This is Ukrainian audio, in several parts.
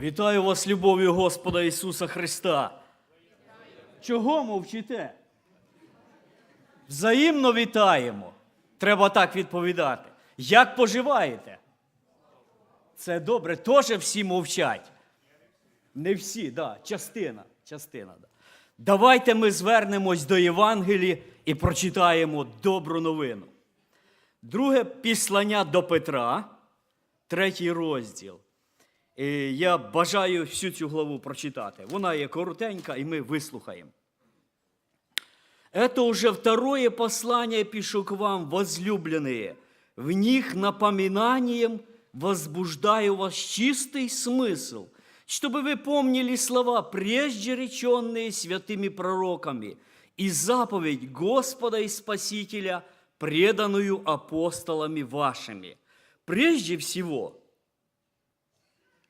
Вітаю вас любов'ю Господа Ісуса Христа. Чого мовчите? Взаємно вітаємо. Треба так відповідати. Як поживаєте? Це добре, теж всі мовчать. Не всі, да, частина. частина да. Давайте ми звернемось до Євангелії і прочитаємо добру новину. Друге післання до Петра, третій розділ. І я бажаю всю цю главу прочитати. Вона є коротенька, і ми вислухаємо. Это уже второе послание пишу к вам, возлюбленные. В них напоминанием возбуждаю вас чистый смысл, чтобы вы помнили слова, прежде реченные святыми пророками, и заповедь Господа и Спасителя, преданную апостолами вашими. Прежде всего,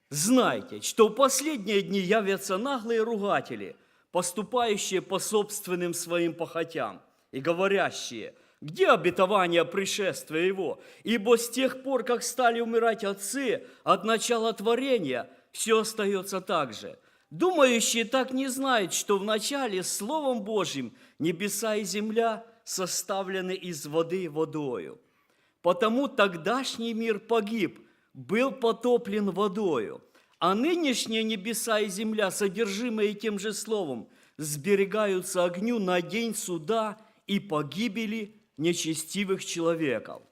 Знайте, что в последние дни явятся наглые ругатели, поступающие по собственным своим похотям, и говорящие, где обетование пришествия его? Ибо с тех пор, как стали умирать отцы от начала творения, все остается так же. Думающие так не знают, что в начале Словом Божьим небеса и земля составлены из воды водою. Потому тогдашний мир погиб, был потоплен водою, а нынешние небеса и земля, содержимые тем же словом, сберегаются огню на день суда и погибели нечестивых человеков.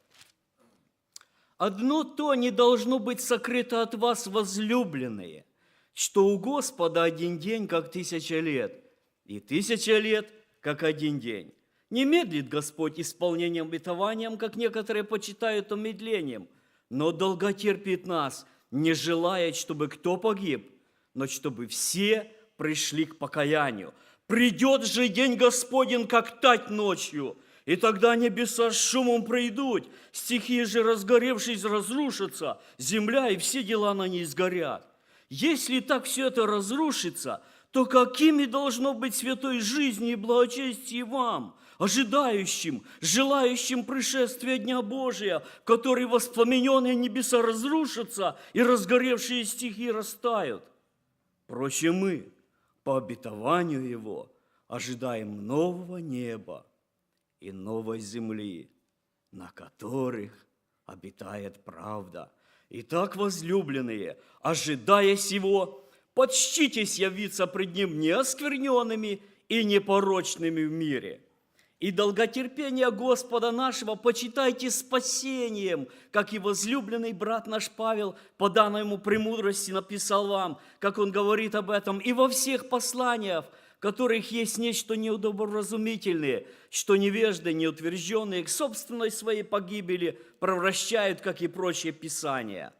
Одно то не должно быть сокрыто от вас, возлюбленные, что у Господа один день, как тысяча лет, и тысяча лет, как один день. Не медлит Господь исполнением обетованием, как некоторые почитают умедлением, но долготерпит нас, не желает, чтобы кто погиб, но чтобы все пришли к покаянию. Придет же день Господень, как тать ночью, и тогда небеса с шумом пройдут, стихии же, разгоревшись, разрушатся, земля и все дела на ней сгорят. Если так все это разрушится, то какими должно быть святой жизни и благочестие вам, ожидающим, желающим пришествия Дня Божия, который воспламененные небеса разрушатся и разгоревшие стихи растают? Проще мы, по обетованию Его, ожидаем нового неба и новой земли, на которых обитает правда. Итак, возлюбленные, ожидая сего, почтитесь явиться пред Ним неоскверненными и непорочными в мире. И долготерпение Господа нашего почитайте спасением, как и возлюбленный брат наш Павел по данной ему премудрости написал вам, как он говорит об этом, и во всех посланиях, в которых есть нечто неудоборазумительное, что невежды, неутвержденные к собственной своей погибели превращают, как и прочие писания.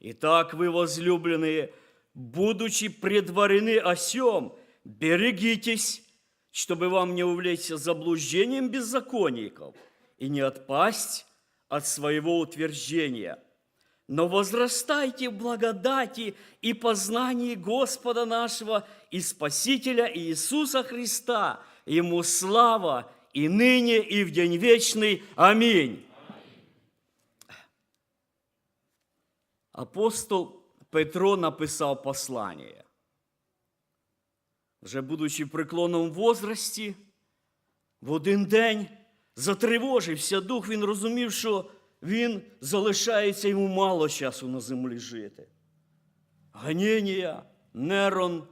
Итак, вы, возлюбленные, будучи предварены о сем, берегитесь, чтобы вам не увлечься заблуждением беззаконников и не отпасть от своего утверждения. Но возрастайте в благодати и познании Господа нашего и Спасителя Иисуса Христа. Ему слава и ныне, и в день вечный. Аминь. Апостол Петро написав послання. Вже будучи в возрасті, в один день затривожився дух, він розумів, що він залишається йому мало часу на землі жити. Ганінія, Нерон,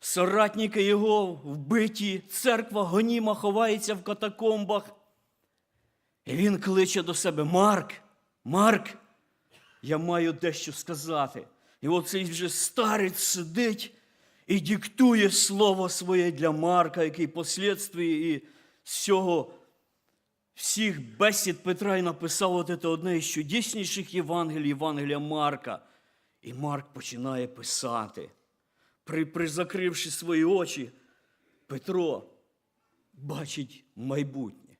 соратники його вбиті, церква гоніма ховається в катакомбах. І він кличе до себе Марк, Марк, я маю дещо сказати. І оцей вже старець сидить і диктує слово своє для Марка, який послідстві і з цього всіх бесід Петра і написав от це одне із чудесніших Євангелій, Євангелія Марка. І Марк починає писати. При, призакривши свої очі, Петро бачить майбутнє.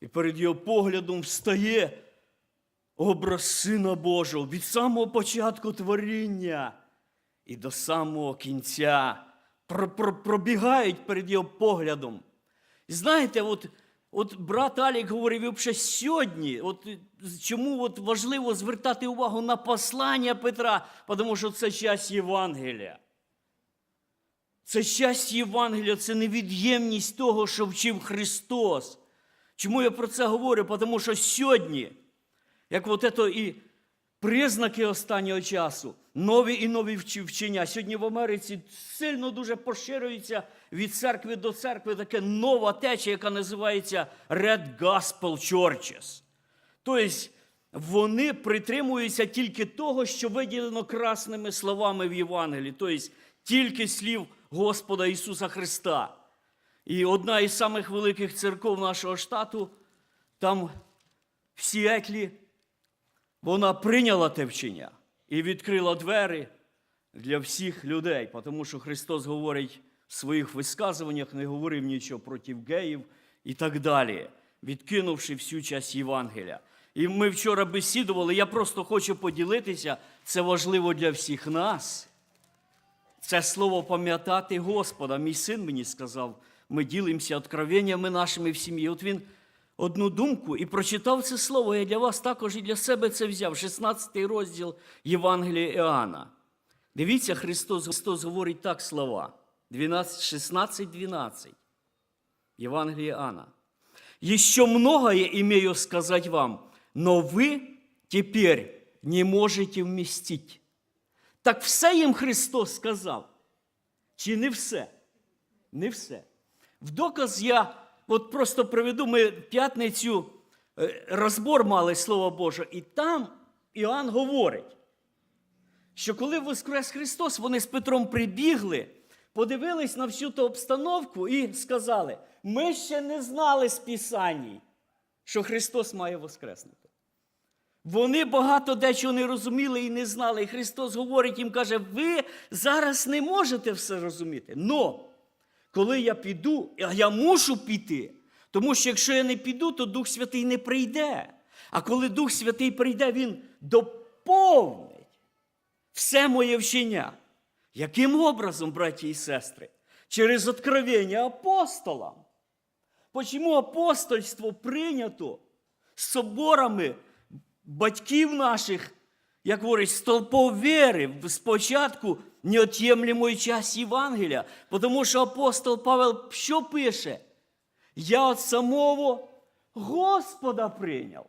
І перед його поглядом встає образ Сина Божого від самого початку творіння і до самого кінця про- про- пробігають перед його поглядом. Знаєте, от от брат Алік говорив, і сьогодні, от чому от важливо звертати увагу на послання Петра, тому що це часть Євангелія. Це часть Євангелія, це невід'ємність того, що вчив Христос. Чому я про це говорю? Тому що сьогодні, як от це і признаки останнього часу, нові і нові вчення. Сьогодні в Америці сильно дуже поширюється від церкви до церкви таке нова течія, яка називається Red Gospel Churches. Тобто вони притримуються тільки того, що виділено красними словами в Євангелії, тобто тільки слів Господа Ісуса Христа. І одна із самих великих церков нашого штату, там в Сіетлі, вона прийняла те вчення і відкрила двері для всіх людей, тому що Христос говорить в своїх висказуваннях, не говорив нічого проти геїв і так далі, відкинувши всю часть Євангелія. І ми вчора бесідували, я просто хочу поділитися, це важливо для всіх нас. Це слово пам'ятати Господа. Мій син мені сказав, ми ділимося откровеннями нашими в сім'ї. От він одну думку і прочитав це слово. Я для вас також і для себе це взяв. 16 розділ Євангелія Іоанна. Дивіться, Христос, Христос говорить так слова. 12, 16, 12. Евангелие Иоанна. «Еще многое имею сказать вам, но вы теперь не можете вместить». Так все їм Христос сказав. Чи не все? Не все. В доказ я от просто приведу, ми в п'ятницю е, розбор мали Слово Боже, і там Іоанн говорить, що коли воскрес Христос, вони з Петром прибігли, подивились на всю ту обстановку і сказали: ми ще не знали з Писаній, що Христос має воскреснути. Вони багато дечого не розуміли і не знали. І Христос говорить їм, каже, ви зараз не можете все розуміти. Но коли я піду, а я мушу піти, тому що якщо я не піду, то Дух Святий не прийде. А коли Дух Святий прийде, Він доповнить все моє вчення. Яким образом, браті і сестри? Через откровення апостолам. Почому апостольство прийнято з соборами батьків наших, як говорить, столпов віри, спочатку неот'ємлемої часті Євангелія. Тому що апостол Павел що пише? Я від самого Господа прийняв.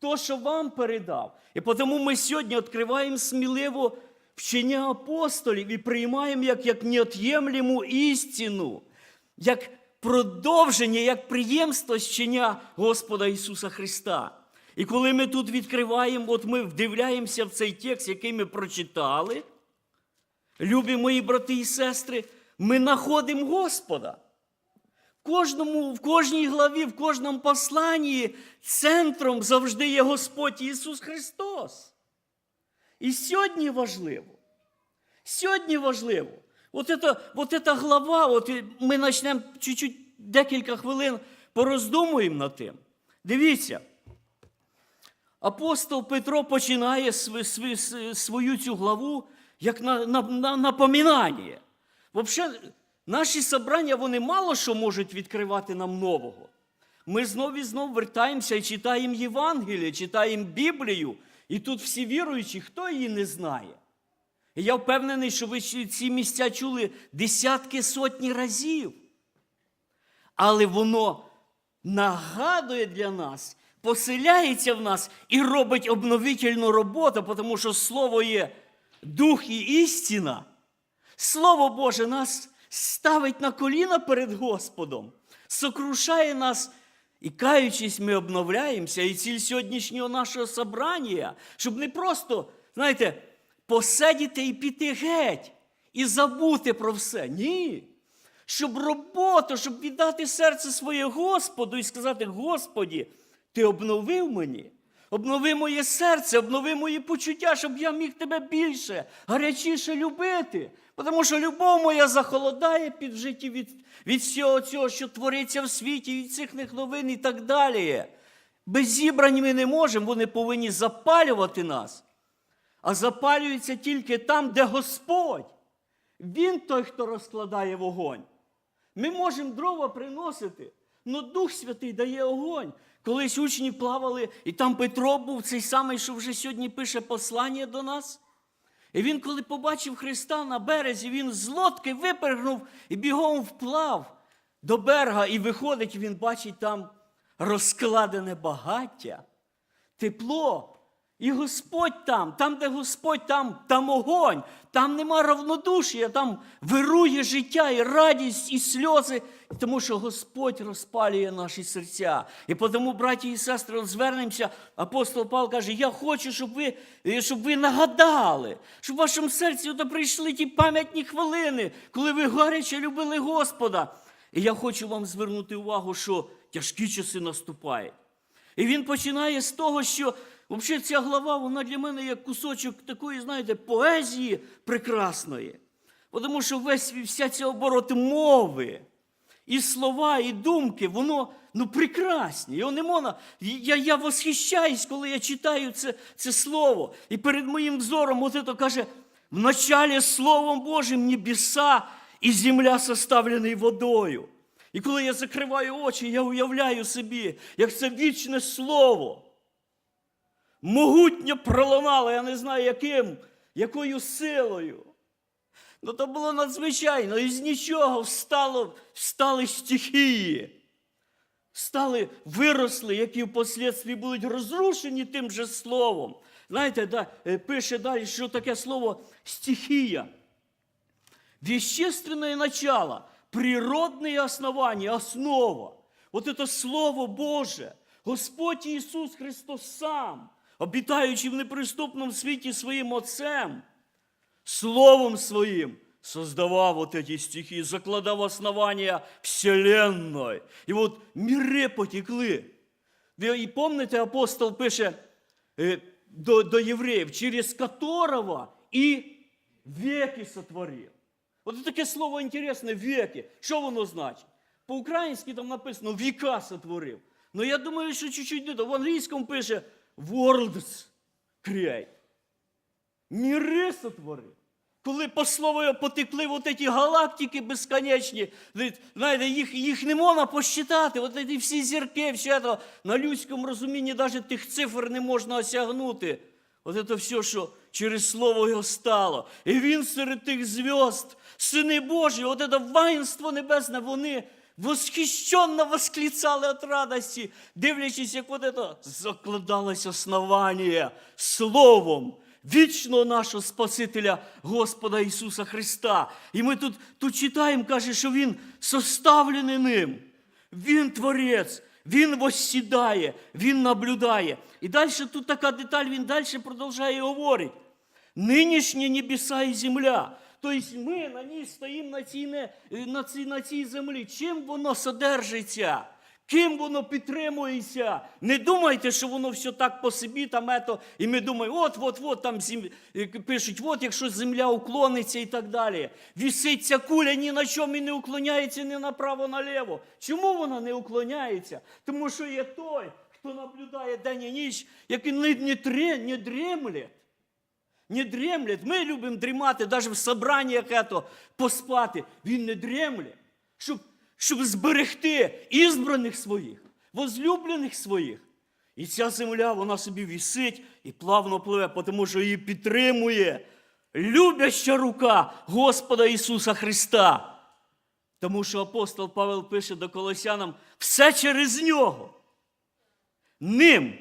То, що вам передав. І тому ми сьогодні відкриваємо сміливо вчення апостолів і приймаємо як, як неот'ємлему істину, як продовження, як приємство вчення Господа Ісуса Христа. І коли ми тут відкриваємо, от ми вдивляємося в цей текст, який ми прочитали, любі мої брати і сестри, ми знаходимо Господа. В, кожному, в кожній главі, в кожному посланні центром завжди є Господь Ісус Христос. І сьогодні важливо. Сьогодні важливо. От ета, от глава, от ми почнемо чуть-чуть декілька хвилин пороздумуємо над тим. Дивіться, апостол Петро починає св- св- свою цю главу як на, на, на, напоминання. Взагалі, наші собрання вони мало що можуть відкривати нам нового. Ми знов і знов вертаємося і читаємо Євангеліє, читаємо Біблію, і тут всі віруючі, хто її не знає. І я впевнений, що ви ці- місця чули десятки сотні разів. Але воно нагадує для нас, поселяється в нас і робить обновительну роботу, тому що Слово є дух і істина. Слово Боже нас ставить на коліна перед Господом, сокрушає нас, і каючись, ми обновляємося. І ціль сьогоднішнього нашого собрання, щоб не просто, знаєте, посидіти і піти геть, і забути про все. Ні. Щоб роботу, щоб віддати серце своє Господу і сказати: Господі, Ти обновив мені. Обнови моє серце, обнови мої почуття, щоб я міг тебе більше, гарячіше любити. Тому що любов моя захолодає під житті від, від всього цього, що твориться в світі, від цих новин і так далі. Без зібрань ми не можемо, вони повинні запалювати нас. А запалюються тільки там, де Господь. Він той, хто розкладає вогонь. Ми можемо дрова приносити, Ну, Дух Святий дає огонь. Колись учні плавали, і там Петро був цей самий, що вже сьогодні пише послання до нас. І він, коли побачив Христа на березі, він з лодки випригнув і бігом вплав до берега, і виходить, він бачить там розкладене багаття, тепло. І Господь там, там, де Господь, там, там огонь, там нема равнодушія, там вирує життя і радість, і сльози, тому що Господь розпалює наші серця. І тому, браті і сестри, звернемося, апостол Павло каже, я хочу, щоб ви, е, щоб ви нагадали, щоб в вашому серці прийшли ті пам'ятні хвилини, коли ви гаряче любили Господа. І я хочу вам звернути увагу, що тяжкі часи наступають. І він починає з того, що взагалі ця глава, вона для мене як кусочок такої, знаєте, поезії прекрасної. Тому що весь вся ця оборот мови, і слова, і думки, воно ну, прекрасні. Його не можна. Я, я восхищаюсь, коли я читаю це, це слово. І перед моїм взором, от це каже, в началі Словом Божим небеса і земля составлені водою. І коли я закриваю очі, я уявляю собі, як це вічне слово. Могутньо пролунало, я не знаю яким, якою силою. Ну то було надзвичайно, і з нічого встало, встали стихії. Стали, виросли, які впоследстві будуть розрушені тим же словом. Знаєте, да, е, пише далі, що таке слово стихія. Вещественное начало, природные основания, основа. Вот это Слово Боже, Господь Ісус Христос сам, обітаючи в неприступному світі своїм Отцем, Словом Своим создавав вот эти стихи, закладав основания Вселенной. І от міри потекли. І помните, апостол пише е, до, до євреїв, через которого і веки сотворив. От таке слово інтересне веки. Що воно значить? По-українськи там написано віка сотворив. Ну я думаю, що чуть-чуть не то. В англійському пише worlds create. Міри сотворив. Коли по слову його потекли от ці галактики безконечні, знаєте, їх, їх не можна посчитати. От ці всі зірки, все це, на людському розумінні навіть тих цифр не можна осягнути. От це все, що через слово його стало. І він серед тих зв'язд, сини Божі, от це воїнство небесне, вони восхищенно восклицали від радості, дивлячись, як от це закладалось основання словом вічного нашого Спасителя Господа Ісуса Христа. І ми тут, тут читаємо, каже, що Він составлений ним. Він творець, Він воссідає, Він наблюдає. І далі тут така деталь, він далі продовжує говорити. Нинішні небеса і земля. Тобто ми на ній стоїмо на цій, не- на цій, на цій землі. Чим воно содержиться? Ким воно підтримується? Не думайте, що воно все так по собі, там ето, і ми думаємо, от, от, от там зім... е, пишуть, от якщо земля уклониться і так далі. Вісить ця куля ні на чому і не уклоняється ні направо, наліво. Чому вона не уклоняється? Тому що є той, хто наблюдає день і ніч, який не, не, не дремлє. Не дремлять. Ми любимо дрімати, навіть в собраннях ето, поспати. Він не дремлє, щоб, щоб зберегти ізбраних своїх, возлюблених своїх. І ця земля, вона собі вісить і плавно пливе, тому що її підтримує любяща рука Господа Ісуса Христа. Тому що апостол Павел пише до Колосянам все через нього. Ним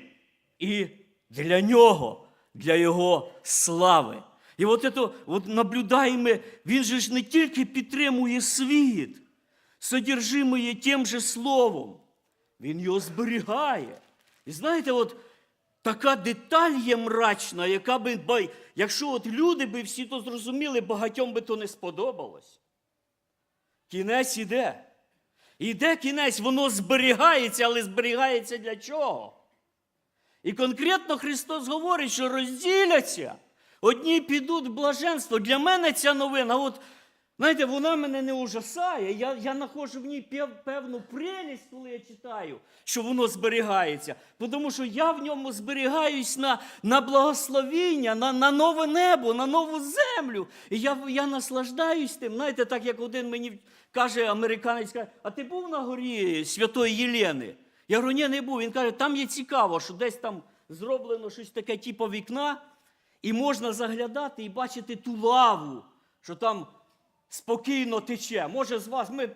і для нього, для Його слави. І от це от наблюдаємо, він же ж не тільки підтримує світ, содержимує тим же словом, він його зберігає. І знаєте, от така деталь є мрачна, яка би, якщо от люди би всі то зрозуміли, багатьом би то не сподобалось. Кінець іде. Іде кінець, воно зберігається, але зберігається для чого? І конкретно Христос говорить, що розділяться. Одні підуть в блаженство. Для мене ця новина, от Знаєте, вона мене не ужасає. Я, я знаходжу в ній певну прелість, коли я читаю, що воно зберігається. Тому що я в ньому зберігаюсь на, на благословіння, на, на нове небо, на нову землю. І я, я наслаждаюсь тим. Знаєте, так як один мені каже, американець, каже, а ти був на горі Святої Єлени? Я говорю, ні, не був. Він каже, там є цікаво, що десь там зроблено щось таке, типу вікна, і можна заглядати і бачити ту лаву, що там спокійно тече. Може, з вас, ми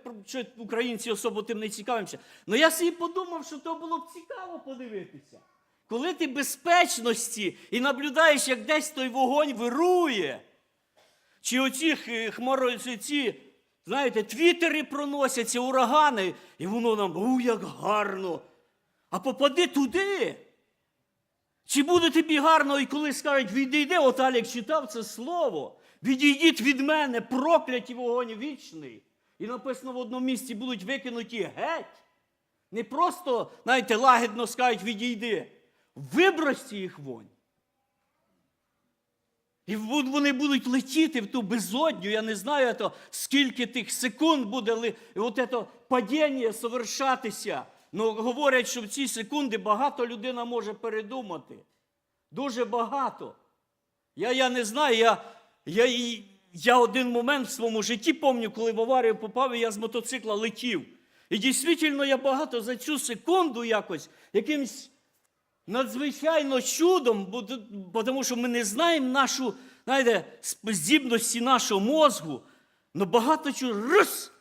українці особо тим не цікавимося. Але я собі подумав, що то було б цікаво подивитися. Коли ти безпечності і наблюдаєш, як десь той вогонь вирує, чи оці хмаро, знаєте, твітери проносяться, урагани, і воно нам, у, як гарно. А попади туди. Чи буде тобі гарно, і коли скажуть, відійди, от Алік читав це слово, відійдіть від мене, прокляті вогонь вічний. І написано в одному місці будуть викинуті геть. Не просто, знаєте, лагідно скажуть, відійди. Вибросьте їх вонь. І вони будуть летіти в ту безодню, я не знаю, то, скільки тих секунд буде от це падіння совершатися. Ну, говорять, що в ці секунди багато людина може передумати. Дуже багато. Я, я не знаю, я, я, я один момент в своєму житті пам'ятаю, коли в аварію попав, і я з мотоцикла летів. І дійсно я багато за цю секунду якось якимсь надзвичайно чудом, тому що ми не знаємо нашу, знаєте, здібності нашого мозгу, але багато чого раз.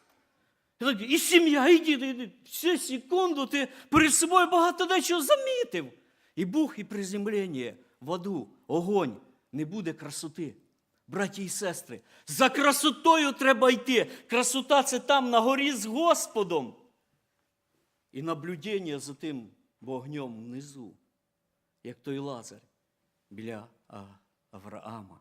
І сім'я, і діти, і. Все секунду ти перед собою багато дечого замітив. І Бог, і приземлення в аду, огонь, не буде красоти. Браті і сестри, за красотою треба йти. Красота це там на горі з Господом. І наблюдення за тим вогнем внизу, як той Лазар біля Авраама.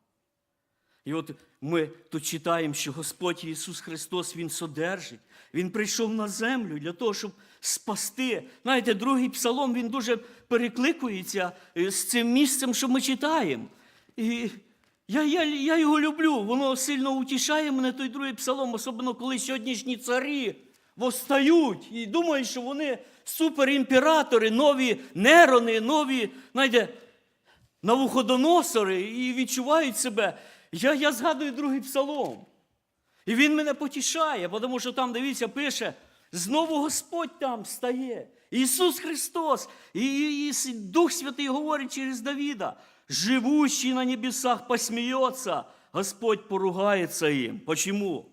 І от ми тут читаємо, що Господь Ісус Христос Він содержить. Він прийшов на землю для того, щоб спасти. Знаєте, другий псалом він дуже перекликується е, з цим місцем, що ми читаємо. І я, я, я його люблю. Воно сильно утішає мене, той другий псалом, особливо коли сьогоднішні царі восстають і думають, що вони суперімператори, нові нерони, нові, знаєте, навуходоносори і відчувають себе. Я, я згадую другий псалом. І він мене потішає, тому що там, дивіться, пише, знову Господь там стає. Ісус Христос. І, і, і Дух Святий говорить через Давіда. Живущий на небесах посмеется, Господь поругается им. Почему?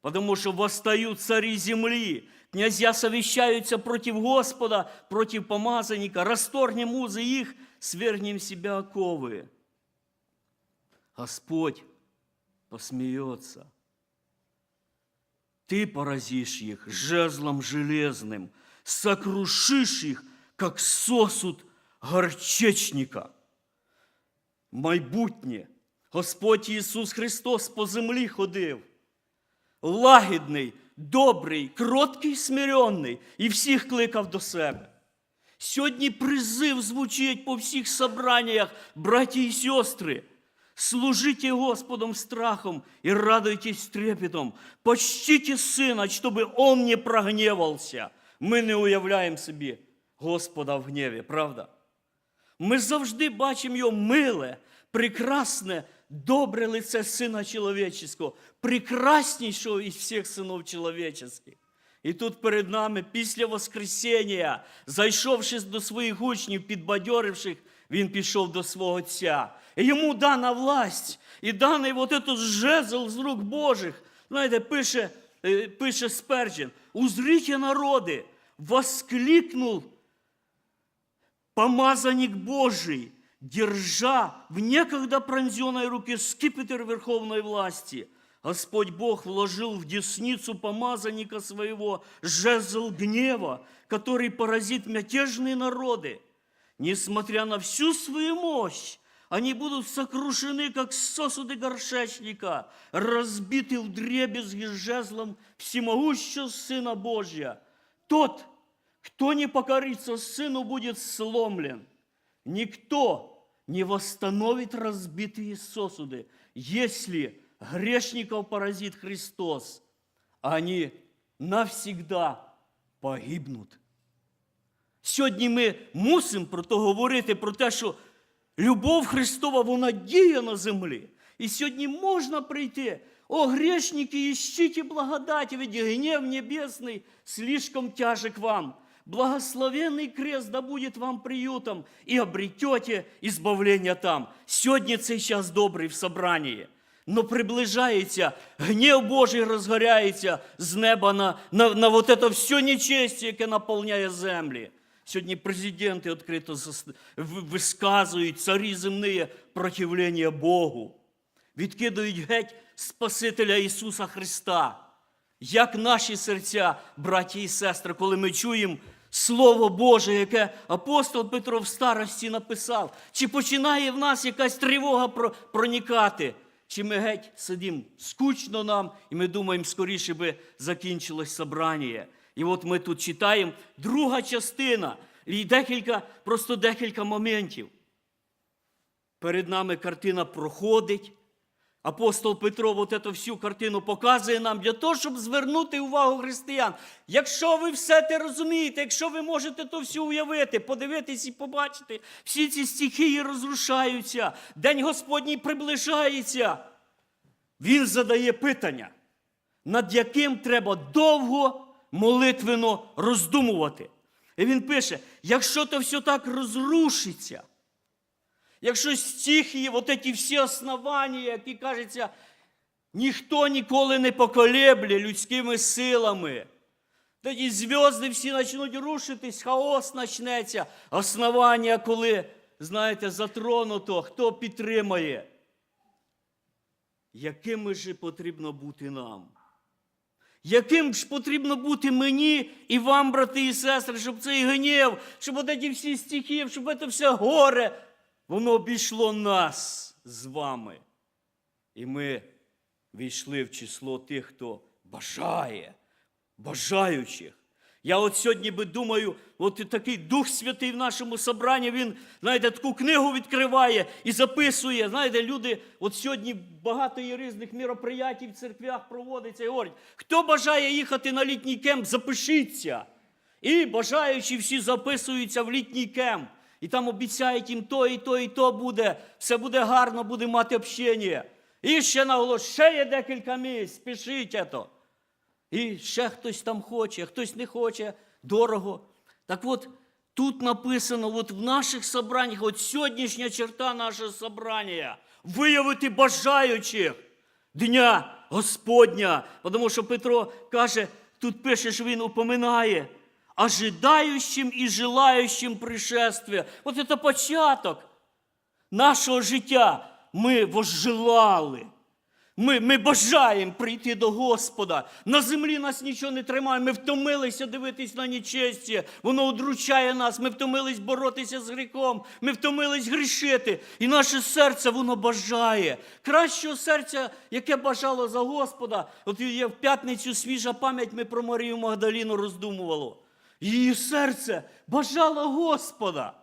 Потому что восстают цари земли, князья совещаются против Господа, против помазанника, расторгнем узы их, свергнем себя оковы. Господь посмеется. Ты поразишь их жезлом железным, сокрушишь их, как сосуд горчечника. Майбутнє Господь Ісус Христос по землі ходив, Лагідний, добрий, кроткий, смиренний, і всіх кликав до себе. Сьогодні призив звучить по всіх собраннях, браті і сестри. Служите Господом страхом и радуйтесь трепетом. Почтите Сына, чтобы Он не прогневался. Ми не уявляємо собі Господа в гніві, правда? Ми завжди бачимо його миле, прекрасне, добре лице Сина Чоловічого, прекраснішого із всіх синів чоловічих. І тут перед нами, після Воскресіння, зайшовши до своїх учнів, підбадьоривших, він пішов до свого Отця. І йому дана власть, і даний вот этот жезл з рук Божих. Знаєте, пише, е, пише Сперджин, узрите народи, воскликнул помазанник Божий, держа в некогда пронзенной руке скипетр верховной власти. Господь Бог вложил в десницу помазанника своего жезл гнева, который поразит мятежные народы. Несмотря на всю свою мощь, они будут сокрушены, как сосуды горшечника, разбиты в дребезги жезлом всемогущего Сына Божия. Тот, кто не покорится Сыну, будет сломлен. Никто не восстановит разбитые сосуды, если грешников поразит Христос, а они навсегда погибнуть. Сьогодні ми мусимо про то говорити, про те, що любов Христова вона діє на землі. І сьогодні можна прийти. О, грешники, ищите благодати, ведь гнев небесный слишком тяжек вам. Благословенный крест да будет вам приютом, и обретете избавление там. Сьогодні цей час добрий в собранні. Но приближається, гнів Божий розгоряється з неба на, на, на вот это все нечестие, яке наповняє землі. Сьогодні президенти відкрито висказують царі земні противлення Богу. Відкидають геть Спасителя Ісуса Христа. Як наші серця, браті і сестри, коли ми чуємо Слово Боже, яке апостол Петро в старості написав, чи починає в нас якась тривога проникати, чи ми геть сидимо скучно нам, і ми думаємо, скоріше би закінчилось собрання. І от ми тут читаємо друга частина, і декілька, просто декілька моментів. Перед нами картина проходить. Апостол Петро вот эту всю картину показує нам для того, щоб звернути увагу християн. Якщо ви все те розумієте, якщо ви можете то все уявити, подивитись і побачити, всі ці стихії розрушаються, День Господній приближається. Він задає питання, над яким треба довго молитвенно роздумувати. І він пише: якщо то все так розрушиться, Якщо стихії, от ці всі основання, які кажеться, ніхто ніколи не поколебле людськими силами. Тоді зв'язки всі почнуть рушитись, хаос почнеться. Основання, коли, знаєте, затронуто, хто підтримає. Якими ж потрібно бути нам? Яким ж потрібно бути мені і вам, брати і сестри, щоб цей гнів, щоб от ці всі стихи, щоб це все горе, воно обійшло нас з вами. І ми війшли в число тих, хто бажає, бажаючих. Я от сьогодні би думаю, от такий Дух Святий в нашому собранні, він, знаєте, таку книгу відкриває і записує. Знаєте, люди, от сьогодні багато є різних міроприятій в церквях проводиться і говорять, хто бажає їхати на літній кемп, запишіться. І бажаючі всі записуються в літній кемп. І там обіцяють їм то, і то, і то буде. Все буде гарно, буде мати общення. І ще наголос, ще є декілька місць, спішіть то. І ще хтось там хоче, хтось не хоче, дорого. Так от, тут написано, от в наших собраннях, от сьогоднішня черта нашого собрання, виявити бажаючих Дня Господня. Тому що Петро каже, тут пише, що він упоминає, ожидаючим і желаючим пришествия. От це початок нашого життя. Ми возжелали. Ми, ми бажаємо прийти до Господа. На землі нас нічого не тримає. Ми втомилися дивитись на нечесті. Воно удручає нас. Ми втомились боротися з гріхом. Ми втомились грішити. І наше серце воно бажає. Кращого серця, яке бажало за Господа. От є в п'ятницю свіжа пам'ять, ми про Марію Магдаліну роздумувало. Її серце бажало Господа.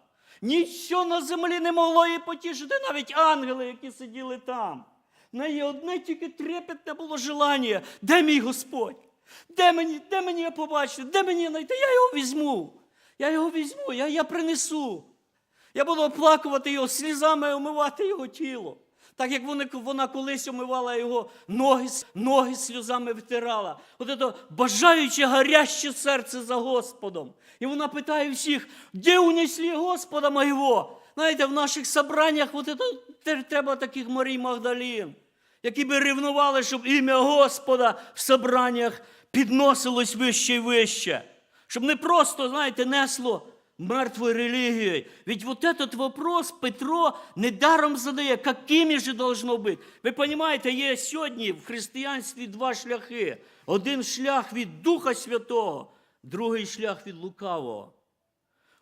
Нічого на землі не могло її потішити, навіть ангели, які сиділи там. В неї одне тільки трепетне було желання. Де мій Господь? Де мені де мені його побачити? Де мені знайти? Я його візьму. Я його візьму, я, я принесу. Я буду оплакувати його, слізами омивати його тіло. Так як вони, вона колись омивала його ноги, ноги сльозами втирала. От це бажаюче гаряще серце за Господом. І вона питає всіх, де унесли Господа моєго? Знаєте, в наших собраннях от це, треба таких Марій Магдалін, які би ревнували, щоб ім'я Господа в собраннях підносилось вище і вище. Щоб не просто, знаєте, несло мертвой религией. Ведь вот этот вопрос Петро недаром задає, какими же должно быть. Ви розумієте, є сьогодні в християнстві два шляхи. Один шлях від Духа Святого, другий шлях від лукавого.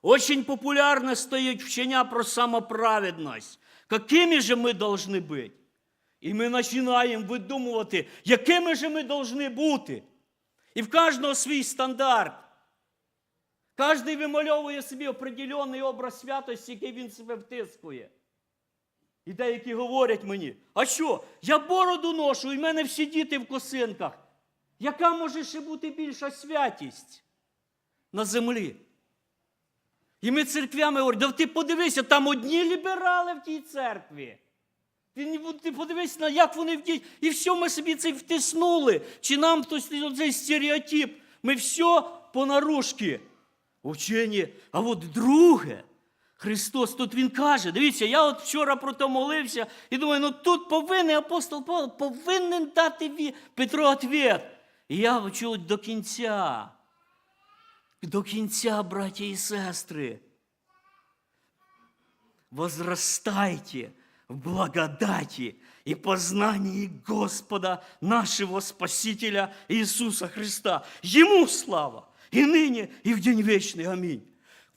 Очень популярно стоять вчення про самоправедність. Какими же ми должны бути? І ми починаємо видумувати, якими же ми должны бути. І в кожного свій стандарт. Кожен вимальовує собі определений образ святості, який він себе втискує. І деякі говорять мені, а що, я бороду ношу, і в мене всі діти в косинках. Яка може ще бути більша святість на землі? І ми церквями говоримо, да ти подивися, там одні ліберали в тій церкві. Ти, подивись як вони вдіють. І все ми собі це втиснули. Чи нам хтось цей стереотип? Ми все понарушки. Учені. А от друге, Христос тут Він каже, дивіться, я от вчора про то молився і думаю, ну тут повинен апостол Павло повинен дати Петро відповідь. І я хочу до кінця. До кінця, браті і сестри. возрастайте в благодати и познании Господа нашего Спасителя Иисуса Христа. Ему слава и ныне, и в день вечный. Аминь.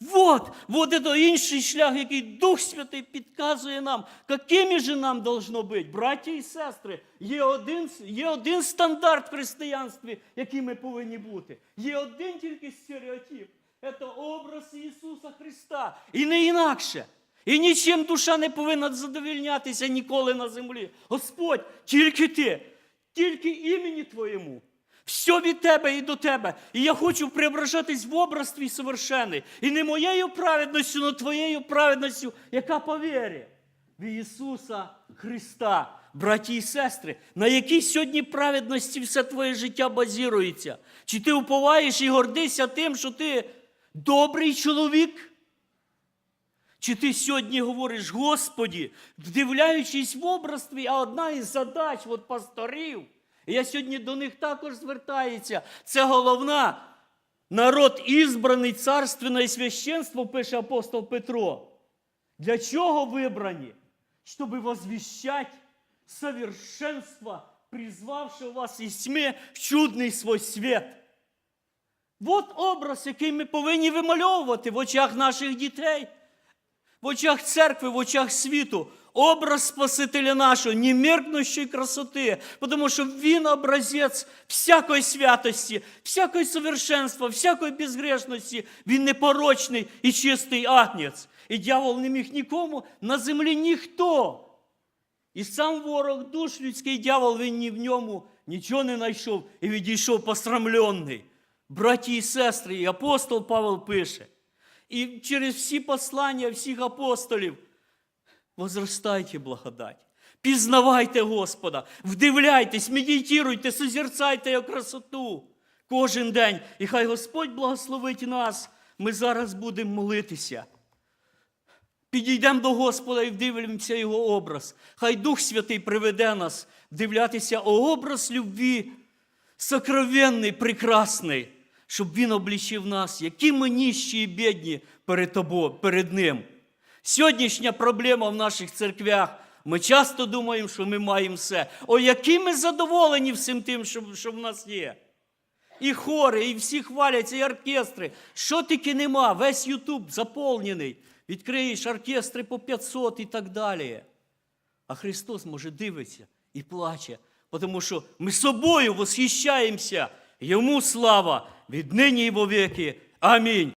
Вот, вот это інший шлях, який Дух Святий підказує нам, якими же нам должно бути. Браті і сестри, є один, є один стандарт в християнстві, який ми повинні бути. Є один тільки стереотип. Це образ Ісуса Христа. І не інакше. І нічим душа не повинна задовільнятися ніколи на землі. Господь, тільки ти, тільки імені Твоєму. Все від тебе і до тебе. І я хочу преображатись в образ твій совершений. І не моєю праведністю, але твоєю праведністю, яка по вірі в Ісуса Христа. Браті і сестри, на якій сьогодні праведності все твоє життя базірується? Чи ти уповаєш і гордишся тим, що ти добрий чоловік? Чи ти сьогодні говориш, Господі, вдивляючись в образ твій, а одна із задач от пасторів, і я сьогодні до них також звертаюся, це головна. Народ ізбраний, царственне і священство, пише апостол Петро. Для чого вибрані? Щоб возвіщать совершенство, призвавшего вас із тьми в чудний свой світ. От образ, який ми повинні вимальовувати в очах наших дітей, в очах церкви, в очах світу. Образ Спасителя нашого, немеркнущої красоти, тому що Він образець всякої святості, всякої совершенства, всякої безгрешності. Він непорочний і чистий агнець. І дьявол не міг нікому на землі ніхто. І сам ворог душ людський дьявол, він ні в ньому нічого не знайшов і відійшов посрамлений. Браті і сестри, і апостол Павел пише. І через всі послання всіх апостолів возростайте благодать. Пізнавайте Господа, вдивляйтесь, медитуйте, созерцайте його красоту кожен день. І хай Господь благословить нас. Ми зараз будемо молитися. Підійдемо до Господа і вдивимося Його образ. Хай Дух Святий приведе нас вдивлятися у образ любві, сокровенний, прекрасний, щоб Він облічив нас, які ми ніщі і бідні перед тобою, перед Ним. Сьогоднішня проблема в наших церквях. Ми часто думаємо, що ми маємо все. О, які ми задоволені всім тим, що, що в нас є. І хори, і всі хваляться, і оркестри. Що тільки нема, весь Ютуб заповнений. Відкриєш оркестри по 500 і так далі. А Христос, може, дивиться і плаче, тому що ми собою восхищаємося. Йому слава віднині і вовеки. Амінь.